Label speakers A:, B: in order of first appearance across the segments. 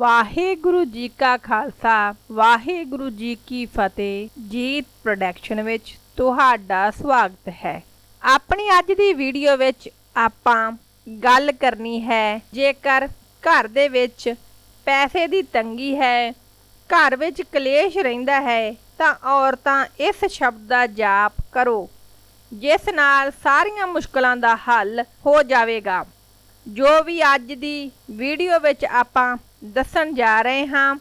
A: ਵਾਹਿਗੁਰੂ ਜੀ ਕਾ ਖਾਲਸਾ, ਵਾਹਿਗੁਰੂ ਜੀ ਕੀ ਫਤਿਹ। ਜੀਤ ਪ੍ਰੋਡਕਸ਼ਨ ਵਿੱਚ ਤੁਹਾਡਾ ਸਵਾਗਤ ਹੈ। ਆਪਣੀ ਅੱਜ ਦੀ ਵੀਡੀਓ ਵਿੱਚ ਆਪਾਂ ਗੱਲ ਕਰਨੀ ਹੈ, ਜੇਕਰ ਘਰ ਦੇ ਵਿੱਚ ਪੈਸੇ ਦੀ ਤੰਗੀ ਹੈ, ਘਰ ਵਿੱਚ ਕਲੇਸ਼ ਰਹਿੰਦਾ ਹੈ, ਤਾਂ ਔਰਤਾਂ ਇਸ ਸ਼ਬਦ ਦਾ ਜਾਪ ਕਰੋ, ਜਿਸ ਨਾਲ ਸਾਰੀਆਂ ਮੁਸ਼ਕਲਾਂ ਦਾ ਹੱਲ ਹੋ ਜਾਵੇਗਾ। ਜੋ ਵੀ ਅੱਜ ਦੀ ਵੀਡੀਓ ਵਿੱਚ ਆਪਾਂ ਦੱਸਣ ਜਾ ਰਹੇ ਹਾਂ।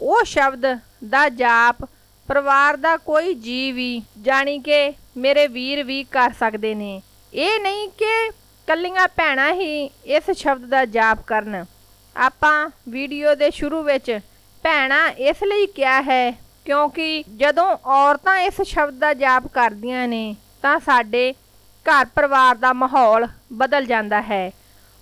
A: ਉਹ ਸ਼ਬਦ ਦਾ ਜਾਪ ਪਰਿਵਾਰ ਦਾ ਕੋਈ ਜੀ ਵੀ ਜਾਣੀ ਕਿ ਮੇਰੇ ਵੀਰ ਵੀ ਕਰ ਸਕਦੇ ਨੇ। ਇਹ ਨਹੀਂ ਕਿ ਕੱਲੀਆਂ ਭੈਣਾਂ ਹੀ ਇਸ ਸ਼ਬਦ ਦਾ ਜਾਪ ਕਰਨ। ਆਪਾਂ ਵੀਡੀਓ ਦੇ ਸ਼ੁਰੂ ਵਿੱਚ ਭੈਣਾਂ ਇਸ ਲਈ ਕਿਹਾ ਹੈ ਕਿਉਂਕਿ ਜਦੋਂ ਔਰਤਾਂ ਇਸ ਸ਼ਬਦ ਦਾ ਜਾਪ ਕਰਦੀਆਂ ਨੇ ਤਾਂ ਸਾਡੇ ਘਰ ਪਰਿਵਾਰ ਦਾ ਮਾਹੌਲ ਬਦਲ ਜਾਂਦਾ ਹੈ।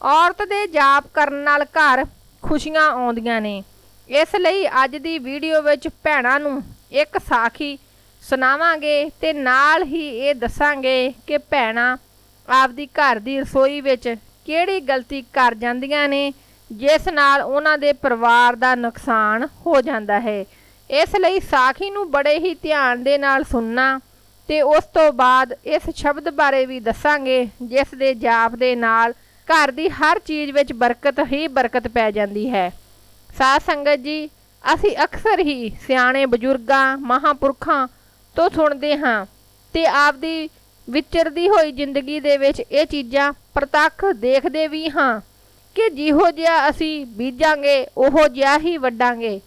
A: ਔਰਤ ਦੇ ਜਾਪ ਕਰਨ ਨਾਲ ਘਰ ਖੁਸ਼ੀਆਂ ਆਉਂਦੀਆਂ ਨੇ। ਇਸ ਲਈ ਅੱਜ ਦੀ ਵੀਡੀਓ ਵਿੱਚ ਭੈਣਾਂ ਨੂੰ ਇੱਕ ਸਾਖੀ ਸੁਣਾਵਾਂਗੇ ਤੇ ਨਾਲ ਹੀ ਇਹ ਦੱਸਾਂਗੇ ਕਿ ਭੈਣਾਂ ਆਪਦੀ ਘਰ ਦੀ ਰਸੋਈ ਵਿੱਚ ਕਿਹੜੀ ਗਲਤੀ ਕਰ ਜਾਂਦੀਆਂ ਨੇ, ਜਿਸ ਨਾਲ ਉਹਨਾਂ ਦੇ ਪਰਿਵਾਰ ਦਾ ਨੁਕਸਾਨ ਹੋ ਜਾਂਦਾ ਹੈ। ਇਸ ਲਈ ਸਾਖੀ ਨੂੰ ਬੜੇ ਹੀ ਧਿਆਨ ਦੇ ਨਾਲ ਸੁਣਨਾ ਤੇ ਉਸ ਤੋਂ ਬਾਅਦ ਇਸ ਸ਼ਬਦ ਬਾਰੇ ਵੀ ਦੱਸਾਂਗੇ, ਜਿਸ ਦੇ ਜਾਪ ਦੇ ਨਾਲ ਘਰ ਦੀ ਹਰ ਚੀਜ਼ ਵਿੱਚ ਬਰਕਤ ਹੀ ਬਰਕਤ ਪੈ ਜਾਂਦੀ ਹੈ। ਸਾਧ ਸੰਗਤ ਜੀ, ਅਸੀਂ ਅਕਸਰ ਹੀ ਸਿਆਣੇ ਬਜ਼ੁਰਗਾਂ, ਮਹਾਪੁਰਖਾਂ ਤੋਂ ਸੁਣਦੇ ਹਾਂ ਤੇ ਆਪਦੀ ਵਿਚਰਦੀ ਹੋਈ ਜ਼ਿੰਦਗੀ ਦੇ ਵਿੱਚ ਇਹ ਚੀਜ਼ਾਂ ਪ੍ਰਤੱਖ ਦੇਖਦੇ ਵੀ ਹਾਂ ਕਿ ਜਿਹੋ ਜਿਹਾ ਅਸੀਂ ਬੀਜਾਂਗੇ, ਉਹੋ ਜਿਹਾ ਹੀ ਵੱਡਾਂਗੇ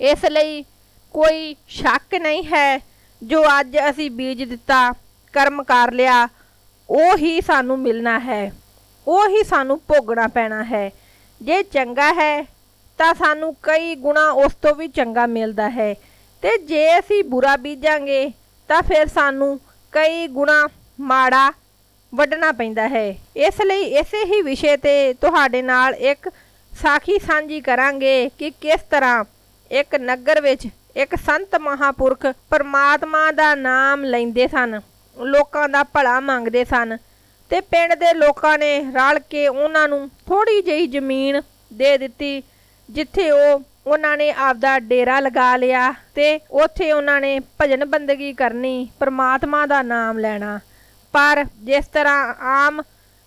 A: ਇਸ ਲਈ ਕੋਈ ਸ਼ੱਕ ਨਹੀਂ ਹੈ, ਜੋ ਅੱਜ ਅਸੀਂ ਬੀਜ ਦਿੱਤਾ, ਕਰਮ ਕਰ ਲਿਆ, ਉਹ ਹੀ ਸਾਨੂੰ ਮਿਲਣਾ ਹੈ। ਉਹ ਹੀ ਸਾਨੂੰ ਭੋਗਣਾ ਪੈਣਾ ਹੈ। ਜੇ ਚੰਗਾ ਹੈ, ਤਾਂ ਸਾਨੂੰ ਕਈ ਗੁਣਾ ਉਸ ਤੋਂ ਵੀ ਚੰਗਾ ਮਿਲਦਾ ਹੈ। ਤੇ ਜੇ ਅਸੀਂ ਬੁਰਾ ਬੀਜਾਂਗੇ, ਤਾਂ ਫਿਰ ਸਾਨੂੰ ਕਈ ਗੁਣਾ ਮਾੜਾ ਵੱਢਣਾ ਪੈਂਦਾ ਹੈ। ਇਸ ਲਈ ਇਸੇ ਹੀ ਵਿਸ਼ੇ ਤੇ ਤੁਹਾਡੇ ਨਾਲ ਇੱਕ ਸਾਖੀ ਸਾਂਝੀ ਕਰਾਂਗੇ ਕਿ ਕਿਸ ਤਰ੍ਹਾਂ ਇੱਕ ਨਗਰ ਵਿੱਚ ਇੱਕ ਸੰਤ ਮਹਾਪੁਰਖ ਪਰਮਾਤਮਾ ਦਾ ਨਾਮ ਲੈਂਦੇ ਸਨ, ਲੋਕਾਂ ਦਾ ਭਲਾ ਮੰਗਦੇ ਸਨ। ਤੇ ਪਿੰਡ ਦੇ ਲੋਕਾਂ ਨੇ ਰਲ ਕੇ ਉਹਨਾਂ ਨੂੰ ਥੋੜੀ ਜਿਹੀ ਜ਼ਮੀਨ ਦੇ ਦਿੱਤੀ, ਜਿੱਥੇ ਉਹ, ਉਹਨਾਂ ਨੇ ਆਪਦਾ ਡੇਰਾ ਲਗਾ ਲਿਆ ਤੇ ਉੱਥੇ ਉਹਨਾਂ ਨੇ ਭਜਨ ਬੰਦਗੀ ਕਰਨੀ, ਪਰਮਾਤਮਾ ਦਾ ਨਾਮ ਲੈਣਾ। ਪਰ ਜਿਸ ਤਰ੍ਹਾਂ ਆਮ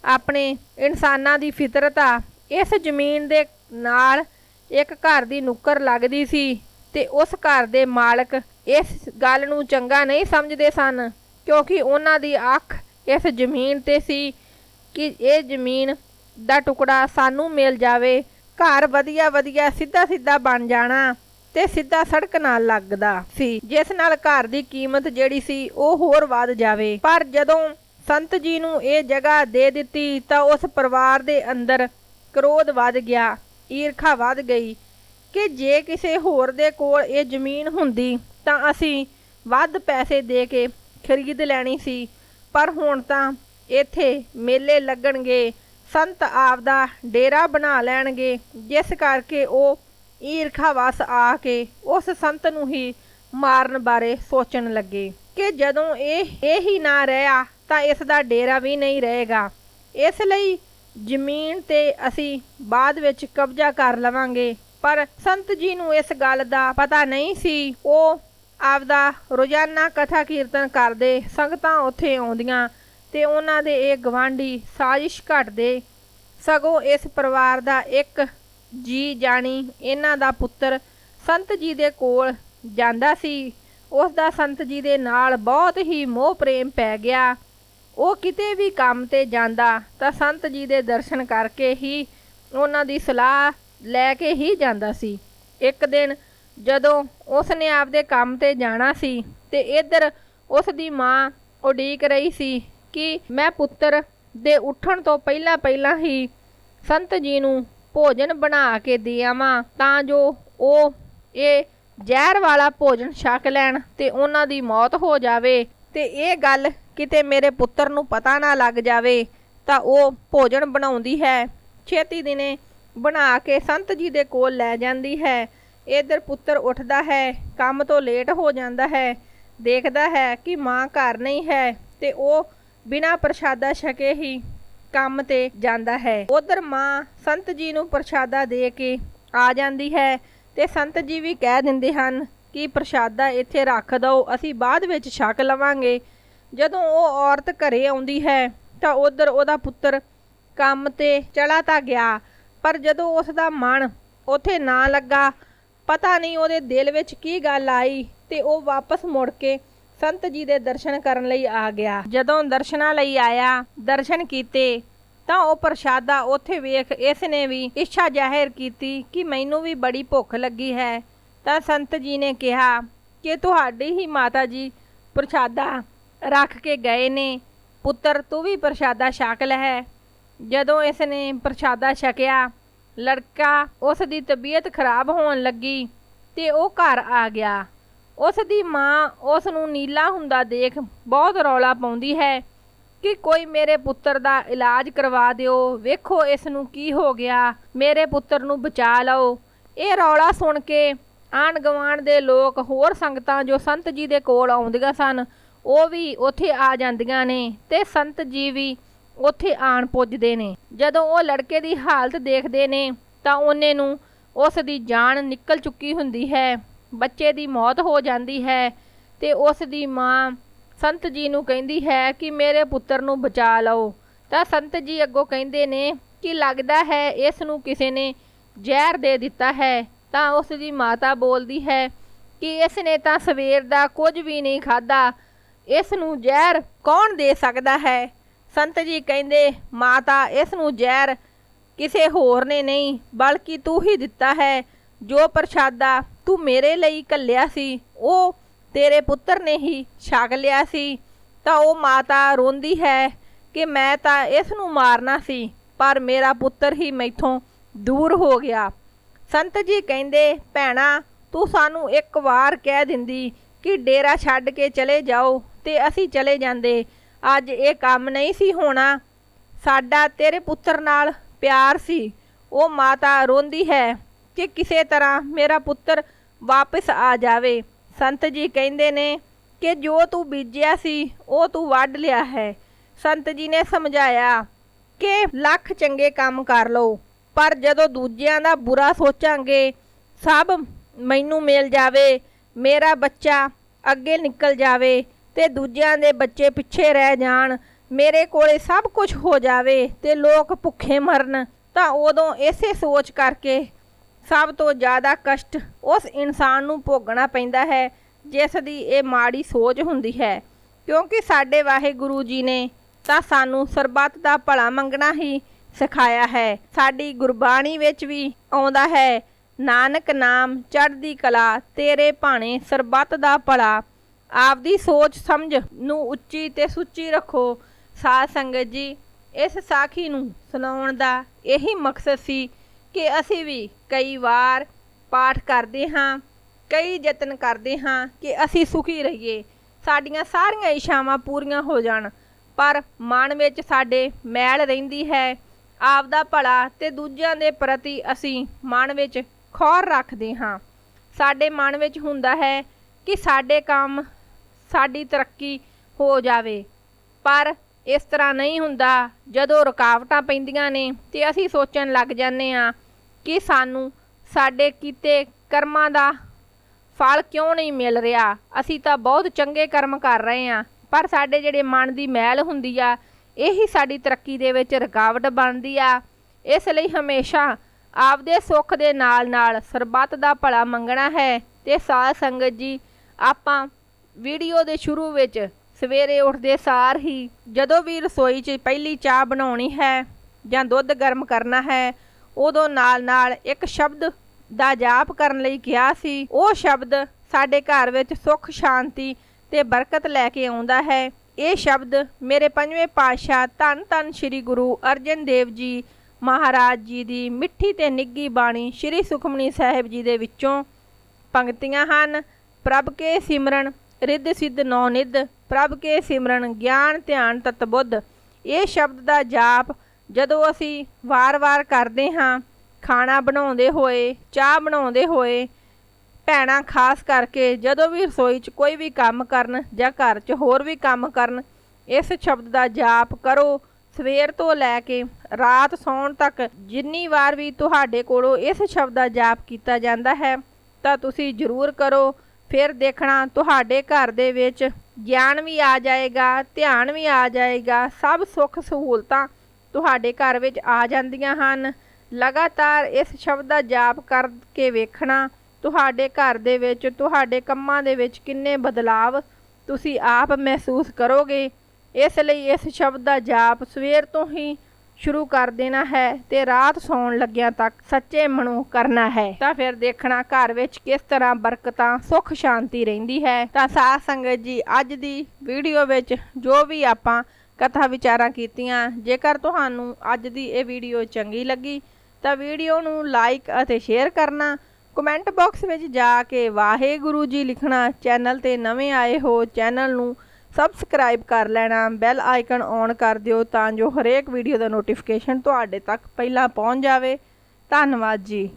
A: ਆਪਣੇ ਇਨਸਾਨਾਂ ਦੀ ਫਿਤਰਤ ਆ, ਇਸ ਜ਼ਮੀਨ ਦੇ ਨਾਲ ਇੱਕ ਘਰ ਦੀ ਨੁੱਕਰ ਲੱਗਦੀ ਸੀ ਤੇ ਉਸ ਘਰ ਦੇ ਮਾਲਕ ਇਸ ਗੱਲ ਨੂੰ ਚੰਗਾ ਨਹੀਂ ਸਮਝਦੇ ਸਨ, ਕਿਉਂਕਿ ਉਹਨਾਂ ਦੀ ਅੱਖ ਇਸ ਜ਼ਮੀਨ ਤੇ ਸੀ ਕਿ ਇਹ ਜ਼ਮੀਨ ਦਾ ਟੁਕੜਾ ਸਾਨੂੰ ਮਿਲ ਜਾਵੇ, ਘਰ ਵਧੀਆ ਵਧੀਆ ਸਿੱਧਾ ਸਿੱਧਾ ਬਣ ਜਾਣਾ ਤੇ ਸਿੱਧਾ ਸੜਕ ਨਾਲ ਲੱਗਦਾ ਸੀ। ਜਿਸ ਨਾਲ ਘਰ ਦੀ ਕੀਮਤ ਜਿਹੜੀ ਸੀ ਉਹ ਹੋਰ ਵੱਧ ਜਾਵੇ। ਪਰ ਜਦੋਂ ਸੰਤ ਜੀ ਨੂੰ ਇਹ ਜਗ੍ਹਾ ਦੇ ਦਿੱਤੀ ਤਾਂ ਉਸ ਪਰਿਵਾਰ ਦੇ ਅੰਦਰ ਕ੍ਰੋਧ ਵੱਧ ਗਿਆ, ਈਰਖਾ ਵੱਧ ਗਈ ਕਿ ਜੇ ਕਿਸੇ ਹੋਰ ਦੇ ਕੋਲ ਇਹ ਜ਼ਮੀਨ ਹੁੰਦੀ ਤਾਂ ਅਸੀਂ ਵੱਧ ਪੈਸੇ ਦੇ ਕੇ ਖਰੀਦ ਲੈਣੀ ਸੀ। ਪਰ ਹੁਣ ਤਾਂ ਇੱਥੇ ਮੇਲੇ ਲੱਗਣਗੇ। ਸੰਤ ਆਪਦਾ ਡੇਰਾ ਬਣਾ ਲੈਣਗੇ, ਜਿਸ ਕਰਕੇ ਉਹ ਈਰਖਾ ਵਸ ਆ ਕੇ ਉਸ ਸੰਤ ਨੂੰ ਹੀ ਮਾਰਨ ਬਾਰੇ ਸੋਚਣ ਲੱਗੇ। ਕਿ ਜਦੋਂ ਇਹ ਇਹ ਹੀ ਨਾ ਰਿਹਾ, ਤਾਂ ਇਸ ਦਾ ਡੇਰਾ ਵੀ ਨਹੀਂ ਰਹੇਗਾ। ਇਸ ਲਈ ਜ਼ਮੀਨ ਤੇ ਅਸੀਂ ਬਾਅਦ ਵਿੱਚ ਕਬਜ਼ਾ ਕਰ ਲਵਾਂਗੇ। ਪਰ ਸੰਤ ਜੀ ਨੂੰ ਇਸ ਗੱਲ ਦਾ ਪਤਾ ਨਹੀਂ ਸੀ। ਉਹ ਆਪਦਾ ਰੋਜ਼ਾਨਾ ਕਥਾ ਕੀਰਤਨ ਕਰਦੇ ਸੰਗਤਾਂ ਉੱਥੇ ਆਉਂਦੀਆਂ ਤੇ ਉਹਨਾਂ ਦੇ ਇਹ ਗਵਾਂਢੀ ਸਾਜ਼ਿਸ਼ ਘਟਦੇ। ਸਗੋਂ ਇਸ ਪਰਿਵਾਰ ਦਾ ਇੱਕ ਜੀ ਜਾਣੀ ਇਹਨਾਂ ਦਾ ਪੁੱਤਰ ਸੰਤ ਜੀ ਦੇ ਕੋਲ ਜਾਂਦਾ ਸੀ। ਉਸ ਦਾ ਸੰਤ ਜੀ ਦੇ ਨਾਲ ਬਹੁਤ ਹੀ ਮੋਹ ਪ੍ਰੇਮ ਪੈ ਗਿਆ। ਉਹ ਕਿਤੇ ਵੀ ਕੰਮ ਤੇ ਜਾਂਦਾ ਤਾਂ ਸੰਤ ਜੀ ਦੇ ਦਰਸ਼ਨ ਕਰਕੇ ਹੀ ਉਹਨਾਂ ਦੀ ਸਲਾਹ ਲੈ ਕੇ ਹੀ ਜਾਂਦਾ ਸੀ। ਇੱਕ ਦਿਨ ਜਦੋਂ ਉਸ ਨੇ ਆਪਦੇ ਕੰਮ ਤੇ ਜਾਣਾ ਸੀ ਤੇ ਇੱਧਰ ਉਸ ਦੀ ਮਾਂ ਉਡੀਕ ਰਹੀ ਸੀ ਕਿ ਮੈਂ ਪੁੱਤਰ ਦੇ ਉੱਠਣ ਤੋਂ ਪਹਿਲਾਂ ਪਹਿਲਾਂ ਹੀ ਸੰਤ ਜੀ ਨੂੰ ਭੋਜਨ ਬਣਾ ਕੇ ਦੇ ਆਵਾਂ ਤਾਂ ਜੋ ਉਹ ਇਹ ਜ਼ਹਿਰ ਵਾਲਾ ਭੋਜਨ ਛਕ ਲੈਣ ਤੇ ਉਹਨਾਂ ਦੀ ਮੌਤ ਹੋ ਜਾਵੇ। ਤੇ ਇਹ ਗੱਲ ਕਿਤੇ ਮੇਰੇ ਪੁੱਤਰ ਨੂੰ ਪਤਾ ਨਾ ਲੱਗ ਜਾਵੇ ਤਾਂ ਉਹ ਭੋਜਨ ਬਣਾਉਂਦੀ ਹੈ। ਛੇਤੀ ਦਿਨੇ ਬਣਾ ਕੇ ਸੰਤ ਜੀ ਦੇ ਕੋਲ ਲੈ ਜਾਂਦੀ ਹੈ। ਇਧਰ ਪੁੱਤਰ ਉੱਠਦਾ ਹੈ, ਕੰਮ ਤੋਂ ਲੇਟ ਹੋ ਜਾਂਦਾ ਹੈ, ਦੇਖਦਾ ਹੈ ਕਿ ਮਾਂ ਘਰ ਨਹੀਂ ਹੈ ਤੇ ਉਹ ਬਿਨਾਂ ਪ੍ਰਸ਼ਾਦਾ ਛਕੇ ਹੀ ਕੰਮ ਤੇ ਜਾਂਦਾ ਹੈ। ਉਧਰ ਮਾਂ ਸੰਤ ਜੀ ਨੂੰ ਪ੍ਰਸ਼ਾਦਾ ਦੇ ਕੇ ਆ ਜਾਂਦੀ ਹੈ ਤੇ ਸੰਤ ਜੀ ਵੀ ਕਹਿ ਦਿੰਦੇ ਹਨ ਕਿ ਪ੍ਰਸ਼ਾਦਾ ਇੱਥੇ ਰੱਖ ਦਿਓ, ਅਸੀਂ ਬਾਅਦ ਵਿੱਚ ਛਕ ਲਵਾਂਗੇ। ਜਦੋਂ ਉਹ ਔਰਤ ਘਰੇ ਆਉਂਦੀ ਹੈ ਤਾਂ ਉਧਰ ਉਹਦਾ ਪੁੱਤਰ ਕੰਮ ਤੇ ਚਲਾ ਤਾਂ ਗਿਆ, ਪਰ ਜਦੋਂ ਉਸ ਦਾ ਮਨ ਉਥੇ ਨਾ ਲੱਗਾ ਪਤਾ ਨਹੀਂ ਉਹਦੇ ਦਿਲ ਵਿੱਚ ਕੀ ਗੱਲ ਆਈ ਤੇ ਉਹ ਵਾਪਸ ਮੁੜ ਕੇ ਸੰਤ ਜੀ ਦੇ ਦਰਸ਼ਨ ਕਰਨ ਲਈ ਆ ਗਿਆ। ਜਦੋਂ ਦਰਸ਼ਨਾਂ ਲਈ ਆਇਆ, ਦਰਸ਼ਨ ਕੀਤੇ, ਤਾਂ ਉਹ ਪ੍ਰਸ਼ਾਦਾ ਉੱਥੇ ਵੇਖ ਇਸ ਨੇ ਵੀ ਇੱਛਾ ਜ਼ਾਹਿਰ ਕੀਤੀ ਕਿ ਮੈਨੂੰ ਵੀ ਬੜੀ ਭੁੱਖ ਲੱਗੀ ਹੈ। ਤਾਂ ਸੰਤ ਜੀ ਨੇ ਕਿਹਾ, ਕਿ ਤੁਹਾਡੀ ਹੀ ਮਾਤਾ ਜੀ ਪ੍ਰਸ਼ਾਦਾ ਰੱਖ ਕੇ ਗਏ ਨੇ। ਪੁੱਤਰ, ਤੂੰ ਵੀ ਪ੍ਰਸ਼ਾਦਾ ਛਕ ਲੈ। ਜਦੋਂ ਇਸ ਨੇ ਪ੍ਰਸ਼ਾਦਾ ਛਕਿਆ ਲੜਕਾ ਉਸ ਦੀ ਤਬੀਅਤ ਖਰਾਬ ਹੋਣ ਲੱਗੀ ਤੇ ਉਹ ਘਰ ਆ ਗਿਆ। ਉਸ ਦੀ ਮਾਂ ਉਸ ਨੂੰ ਨੀਲਾ ਹੁੰਦਾ ਦੇਖ ਬਹੁਤ ਰੌਲਾ ਪਾਉਂਦੀ ਹੈ ਕਿ ਕੋਈ ਮੇਰੇ ਪੁੱਤਰ ਦਾ ਇਲਾਜ ਕਰਵਾ ਦਿਓ। ਵੇਖੋ ਇਸ ਨੂੰ ਕੀ ਹੋ ਗਿਆ। ਮੇਰੇ ਪੁੱਤਰ ਨੂੰ ਬਚਾ ਲਓ। ਇਹ ਰੌਲਾ ਸੁਣ ਕੇ ਆਂਢ ਗੁਆਂਢ ਦੇ ਲੋਕ ਹੋਰ ਸੰਗਤਾਂ ਜੋ ਸੰਤ ਜੀ ਦੇ ਕੋਲ ਆਉਂਦੀਆਂ ਸਨ, ਉਹ ਵੀ ਉੱਥੇ ਆ ਜਾਂਦੀਆਂ ਨੇ ਤੇ ਸੰਤ ਜੀ ਵੀ ਉੱਥੇ ਆਣ ਪੁੱਜਦੇ ਨੇ। ਜਦੋਂ ਉਹ ਲੜਕੇ ਦੀ ਹਾਲਤ ਦੇਖਦੇ ਨੇ, ਤਾਂ ਉਹਨੇ ਨੂੰ ਉਸ ਦੀ ਜਾਨ ਨਿਕਲ ਚੁੱਕੀ ਹੁੰਦੀ ਹੈ। ਬੱਚੇ ਦੀ ਮੌਤ ਹੋ ਜਾਂਦੀ ਹੈ ਤੇ ਉਸ ਦੀ ਮਾਂ ਸੰਤ ਜੀ ਨੂੰ ਕਹਿੰਦੀ ਹੈ ਕਿ ਮੇਰੇ ਪੁੱਤਰ ਨੂੰ ਬਚਾ ਲਓ। ਤਾਂ ਸੰਤ ਜੀ ਅੱਗੋਂ ਕਹਿੰਦੇ ਨੇ ਕਿ ਲੱਗਦਾ ਹੈ ਇਸ ਨੂੰ ਕਿਸੇ ਨੇ ਜ਼ਹਿਰ ਦੇ ਦਿੱਤਾ ਹੈ। ਤਾਂ ਉਸ ਦੀ ਮਾਤਾ ਬੋਲਦੀ ਹੈ ਕਿ ਇਸ ਨੇ ਤਾਂ ਸਵੇਰ ਦਾ ਕੁਝ ਵੀ ਨਹੀਂ ਖਾਦਾ ਇਸ ਨੂੰ ਜ਼ਹਿਰ ਕੌਣ ਦੇ ਸਕਦਾ ਹੈ? ਸੰਤ ਜੀ ਕਹਿੰਦੇ, ਮਾਤਾ, ਇਸ ਨੂੰ ਜ਼ਹਿਰ ਕਿਸੇ ਹੋਰ ਨੇ ਨਹੀਂ, ਬਲਕਿ ਤੂੰ ਹੀ ਦਿੱਤਾ ਹੈ। ਜੋ ਪ੍ਰਸ਼ਾਦਾ ਤੂੰ ਮੇਰੇ ਲਈ ਕੱਲਿਆ ਸੀ, ਉਹ ਤੇਰੇ ਪੁੱਤਰ ਨੇ ਹੀ ਛਕ ਲਿਆ ਸੀ। ਤਾਂ ਉਹ ਮਾਤਾ ਰੋਂਦੀ ਹੈ ਕਿ ਮੈਂ ਤਾਂ ਇਸ ਨੂੰ ਮਾਰਨਾ ਸੀ, ਪਰ ਮੇਰਾ ਪੁੱਤਰ ਹੀ ਮੈਥੋਂ ਦੂਰ ਹੋ ਗਿਆ। ਸੰਤ ਜੀ ਕਹਿੰਦੇ, ਭੈਣਾ, ਤੂੰ ਸਾਨੂੰ ਇੱਕ ਵਾਰ ਕਹਿ ਦਿੰਦੀ ਕਿ ਡੇਰਾ ਛੱਡ ਕੇ ਚਲੇ ਜਾਓ ਤੇ ਅਸੀਂ ਚਲੇ ਜਾਂਦੇ। ਅੱਜ ਇਹ ਕੰਮ ਨਹੀਂ ਸੀ ਹੋਣਾ। ਸਾਡਾ ਤੇਰੇ ਪੁੱਤਰ ਨਾਲ ਪਿਆਰ ਸੀ। ਉਹ ਮਾਤਾ ਰੋਂਦੀ ਹੈ ਕਿ ਕਿਸੇ ਤਰ੍ਹਾਂ ਮੇਰਾ ਪੁੱਤਰ ਵਾਪਸ ਆ ਜਾਵੇ। ਸੰਤ ਜੀ ਕਹਿੰਦੇ ਨੇ ਕਿ ਜੋ ਤੂੰ ਬੀਜਿਆ ਸੀ, ਉਹ ਤੂੰ ਵੱਢ ਲਿਆ ਹੈ। ਸੰਤ ਜੀ ਨੇ ਸਮਝਾਇਆ ਕਿ ਲੱਖ ਚੰਗੇ ਕੰਮ ਕਰ ਲਓ, ਪਰ ਜਦੋਂ ਦੂਜਿਆਂ ਦਾ ਬੁਰਾ ਸੋਚਾਂਗੇ, ਸਭ ਮੈਨੂੰ ਮਿਲ ਜਾਵੇ, ਮੇਰਾ ਬੱਚਾ ਅੱਗੇ ਨਿਕਲ ਜਾਵੇ। ਤੇ ਦੂਜਿਆਂ ਦੇ ਬੱਚੇ ਪਿੱਛੇ ਰਹਿ ਜਾਣ, ਮੇਰੇ ਕੋਲੇ ਸਭ ਕੁਝ ਹੋ ਜਾਵੇ ਤੇ ਲੋਕ ਭੁੱਖੇ ਮਰਨ, ਤਾਂ ਉਦੋਂ ਇਸੇ ਸੋਚ ਕਰਕੇ ਸਭ ਤੋਂ ਜ਼ਿਆਦਾ ਕਸ਼ਟ ਉਸ ਇਨਸਾਨ ਨੂੰ ਭੋਗਣਾ ਪੈਂਦਾ ਹੈ, ਜਿਸ ਦੀ ਇਹ ਮਾੜੀ ਸੋਚ ਹੁੰਦੀ ਹੈ। ਕਿਉਂਕਿ ਸਾਡੇ ਵਾਹਿਗੁਰੂ ਜੀ ਨੇ ਤਾਂ ਸਾਨੂੰ ਸਰਬੱਤ ਦਾ ਭਲਾ ਮੰਗਣਾ ਹੀ ਸਿਖਾਇਆ ਹੈ। ਸਾਡੀ ਗੁਰਬਾਣੀ ਵਿੱਚ ਵੀ ਆਉਂਦਾ ਹੈ, ਨਾਨਕ ਨਾਮ ਚੜ੍ਹਦੀ ਕਲਾ, ਤੇਰੇ ਭਾਣੇ ਸਰਬੱਤ ਦਾ ਭਲਾ। ਆਪਦੀ ਸੋਚ ਸਮਝ ਨੂੰ ਉੱਚੀ ਤੇ ਸੁੱਚੀ ਰੱਖੋ। ਸਾਧ ਸੰਗਤ ਜੀ, ਇਸ ਸਾਖੀ ਨੂੰ ਸੁਣਾਉਣ ਦਾ ਇਹੀ ਮਕਸਦ ਸੀ ਕਿ ਅਸੀਂ ਵੀ ਕਈ ਵਾਰ ਪਾਠ ਕਰਦੇ ਹਾਂ, ਕਈ ਯਤਨ ਕਰਦੇ ਹਾਂ ਕਿ ਅਸੀਂ ਸੁਖੀ ਰਹੀਏ। ਸਾਡੀਆਂ ਸਾਰੀਆਂ ਇਛਾਵਾਂ ਪੂਰੀਆਂ ਹੋ ਜਾਣ, ਪਰ ਮਨ ਵਿੱਚ ਸਾਡੇ ਮੈਲ ਰਹਿੰਦੀ ਹੈ। ਆਪਦਾ ਭਲਾ ਤੇ ਦੂਜਿਆਂ ਦੇ ਪ੍ਰਤੀ ਅਸੀਂ ਮਨ ਵਿੱਚ ਖੌਰ ਰੱਖਦੇ ਹਾਂ। ਸਾਡੇ ਮਨ ਵਿੱਚ ਹੁੰਦਾ ਹੈ ਕਿ ਸਾਡੇ ਕੰਮ ਸਾਡੀ ਤਰੱਕੀ ਹੋ ਜਾਵੇ। ਪਰ ਇਸ ਤਰ੍ਹਾਂ ਨਹੀਂ ਹੁੰਦਾ। ਜਦੋਂ ਰੁਕਾਵਟਾਂ ਪੈਂਦੀਆਂ ਨੇ ਤੇ ਅਸੀਂ ਸੋਚਣ ਲੱਗ ਜਾਂਦੇ ਆ ਕਿ ਸਾਨੂੰ ਸਾਡੇ ਕੀਤੇ ਕਰਮਾਂ ਦਾ ਫਲ ਕਿਉਂ ਨਹੀਂ ਮਿਲ ਰਿਹਾ। ਅਸੀਂ ਤਾਂ ਬਹੁਤ ਚੰਗੇ ਕਰਮ ਕਰ ਰਹੇ ਆ ਪਰ ਸਾਡੇ ਜਿਹੜੇ ਮਨ ਦੀ ਮੈਲ ਹੁੰਦੀ ਆ, ਇਹੀ ਸਾਡੀ ਤਰੱਕੀ ਦੇ ਵਿੱਚ ਰੁਕਾਵਟ ਬਣਦੀ ਆ। ਇਸ ਲਈ ਹਮੇਸ਼ਾ ਆਪਦੇ ਸੁੱਖ ਦੇ ਨਾਲ ਨਾਲ ਸਰਬੱਤ ਦਾ ਭਲਾ ਮੰਗਣਾ ਹੈ ਤੇ ਸਾਧ ਸੰਗਤ ਜੀ, ਆਪਾਂ ਵੀਡੀਓ ਦੇ ਸ਼ੁਰੂ ਵਿੱਚ ਸਵੇਰੇ ਉੱਠਦੇ ਸਾਰ ਹੀ ਜਦੋਂ ਵੀ ਰਸੋਈ 'ਚ ਪਹਿਲੀ ਚਾਹ ਬਣਾਉਣੀ ਹੈ ਜਾਂ ਦੁੱਧ ਗਰਮ ਕਰਨਾ ਹੈ, ਉਦੋਂ ਨਾਲ ਨਾਲ ਇੱਕ ਸ਼ਬਦ ਦਾ ਜਾਪ ਕਰਨ ਲਈ ਕਿਹਾ ਸੀ। ਉਹ ਸ਼ਬਦ ਸਾਡੇ ਘਰ ਵਿੱਚ ਸੁੱਖ, ਸ਼ਾਂਤੀ ਤੇ ਬਰਕਤ ਲੈ ਕੇ ਆਉਂਦਾ ਹੈ। ਇਹ ਸ਼ਬਦ ਮੇਰੇ ਪੰਜਵੇਂ ਪਾਤਸ਼ਾਹ ਧੰਨ ਧੰਨ ਸ੍ਰੀ ਗੁਰੂ ਅਰਜਨ ਦੇਵ ਜੀ ਮਹਾਰਾਜ ਜੀ ਦੀ ਮਿੱਠੀ ਤੇ ਨਿੱਗੀ ਬਾਣੀ ਸ੍ਰੀ ਸੁਖਮਨੀ ਸਾਹਿਬ ਜੀ ਦੇ ਵਿੱਚੋਂ ਪੰਕਤੀਆਂ ਹਨ। ਪ੍ਰਭ ਕੇ ਸਿਮਰਨ ਰਿੱਧ ਸਿੱਧ ਨੌ ਨਿੱਧ, ਪ੍ਰਭ ਕੇ ਸਿਮਰਨ ਗਿਆਨ ਧਿਆਨ ਤਤ ਬੁੱਧ। ਇਹ ਸ਼ਬਦ ਦਾ ਜਾਪ ਜਦੋਂ ਅਸੀਂ ਵਾਰ-ਵਾਰ ਕਰਦੇ ਹਾਂ, ਖਾਣਾ ਬਣਾਉਂਦੇ ਹੋਏ, ਚਾਹ ਬਣਾਉਂਦੇ ਹੋਏ, ਭੈਣਾਂ ਖਾਸ ਕਰਕੇ ਜਦੋਂ ਵੀ ਰਸੋਈ 'ਚ ਕੋਈ ਵੀ ਕੰਮ ਕਰਨ ਜਾਂ ਘਰ 'ਚ ਹੋਰ ਵੀ ਕੰਮ ਕਰਨ, ਇਸ ਸ਼ਬਦ ਦਾ ਜਾਪ ਕਰੋ। ਸਵੇਰ ਤੋਂ ਲੈ ਕੇ ਰਾਤ ਸੌਣ ਤੱਕ ਜਿੰਨੀ ਵਾਰ ਵੀ ਤੁਹਾਡੇ ਕੋਲੋਂ ਇਸ ਸ਼ਬਦ ਦਾ ਜਾਪ ਕੀਤਾ ਜਾਂਦਾ ਹੈ, ਤਾਂ ਤੁਸੀਂ ਜ਼ਰੂਰ ਕਰੋ। ਫਿਰ ਦੇਖਣਾ ਤੁਹਾਡੇ ਘਰ ਦੇ ਵਿੱਚ ਗਿਆਨ ਵੀ ਆ ਜਾਏਗਾ, ਧਿਆਨ ਵੀ ਆ ਜਾਏਗਾ, ਸਭ ਸੁੱਖ ਸਹੂਲਤਾਂ ਤੁਹਾਡੇ ਘਰ ਵਿੱਚ ਆ ਜਾਂਦੀਆਂ ਹਨ। ਲਗਾਤਾਰ ਇਸ ਸ਼ਬਦ ਦਾ ਜਾਪ ਕਰਕੇ ਵੇਖਣਾ, ਤੁਹਾਡੇ ਘਰ ਦੇ ਵਿੱਚ, ਤੁਹਾਡੇ ਕੰਮਾਂ ਦੇ ਵਿੱਚ ਕਿੰਨੇ ਬਦਲਾਵ ਤੁਸੀਂ ਆਪ ਮਹਿਸੂਸ ਕਰੋਗੇ। ਇਸ ਲਈ ਇਸ ਸ਼ਬਦ ਦਾ ਜਾਪ ਸਵੇਰ ਤੋਂ ਹੀ ਸ਼ੁਰੂ ਕਰ ਦੇਣਾ ਹੈ ਤੇ ਰਾਤ ਸੌਣ ਲੱਗਿਆਂ ਤੱਕ ਸੱਚੇ ਮਨੋਂ ਕਰਨਾ ਹੈ। ਤਾਂ ਫਿਰ ਦੇਖਣਾ ਘਰ ਵਿੱਚ ਕਿਸ ਤਰ੍ਹਾਂ ਬਰਕਤਾਂ, ਸੁੱਖ ਸ਼ਾਂਤੀ ਰਹਿੰਦੀ ਹੈ। ਤਾਂ ਸਾਧ ਸੰਗਤ ਜੀ, ਅੱਜ ਦੀ ਵੀਡੀਓ ਵਿੱਚ ਜੋ ਵੀ ਆਪਾਂ ਕਥਾ ਵਿਚਾਰਾਂ ਕੀਤੀਆਂ, ਜੇਕਰ ਤੁਹਾਨੂੰ ਅੱਜ ਦੀ ਇਹ ਵੀਡੀਓ ਚੰਗੀ ਲੱਗੀ, ਤਾਂ ਵੀਡੀਓ ਨੂੰ ਲਾਈਕ ਅਤੇ ਸ਼ੇਅਰ ਕਰਨਾ, ਕਮੈਂਟ ਬਾਕਸ ਵਿੱਚ ਜਾ ਕੇ ਵਾਹਿਗੁਰੂ ਜੀ ਲਿਖਣਾ, ਚੈਨਲ ਤੇ ਨਵੇਂ ਆਏ ਹੋ, ਚੈਨਲ ਨੂੰ ਸਬਸਕ੍ਰਾਈਬ ਕਰ ਲੈਣਾ ਬੈਲ ਆਈਕਨ ਔਨ ਕਰ ਦਿਓ ਤਾਂ ਜੋ ਹਰੇਕ ਵੀਡੀਓ ਦਾ ਨੋਟੀਫਿਕੇਸ਼ਨ ਤੁਹਾਡੇ ਤੱਕ ਪਹਿਲਾਂ ਪਹੁੰਚ ਜਾਵੇ। ਧੰਨਵਾਦ ਜੀ।